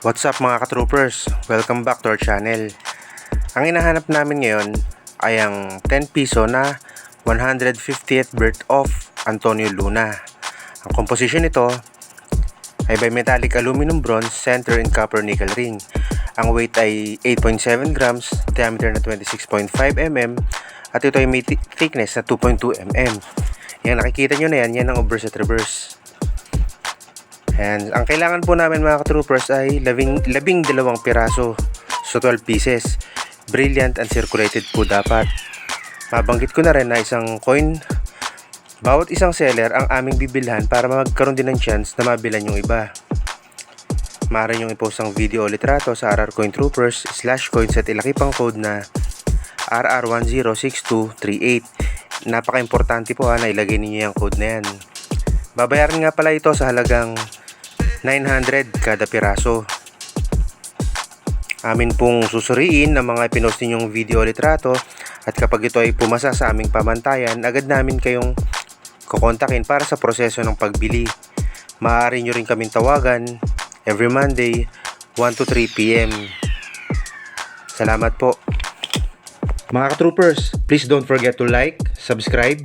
What's up mga ka-troopers? Welcome back to our channel. Ang hinahanap namin ngayon ay ang 10 piso na 150th birth of Antonio Luna. Ang composition nito ay bimetallic aluminum bronze center in copper nickel ring. Ang weight ay 8.7 grams, diameter na 26.5 mm, at ito ay may thi- thickness na 2.2 mm. Yan, nakikita nyo na yan, yan ang obverse at reverse. And ang kailangan po namin mga troopers ay labing, labing dalawang piraso. So 12 pieces. Brilliant and circulated po dapat. Mabanggit ko na rin na isang coin, bawat isang seller ang aming bibilhan para magkaroon din ng chance na mabilan yung iba. Maaari nyo i-post ang video o litrato sa RR Coin Troopers slash coins at ilaki pang code na RR106238. Napaka-importante po ha na ilagay ninyo yung code na yan. Babayaran nga pala ito sa halagang 900 kada piraso. Amin pong susuriin ang mga pinost ninyong video o litrato at kapag ito ay pumasa sa aming pamantayan, agad namin kayong kukontakin para sa proseso ng pagbili. Maaari nyo rin kaming tawagan every Monday 1 to 3 p.m. Salamat po. Mga ka-troopers, please don't forget to like, subscribe,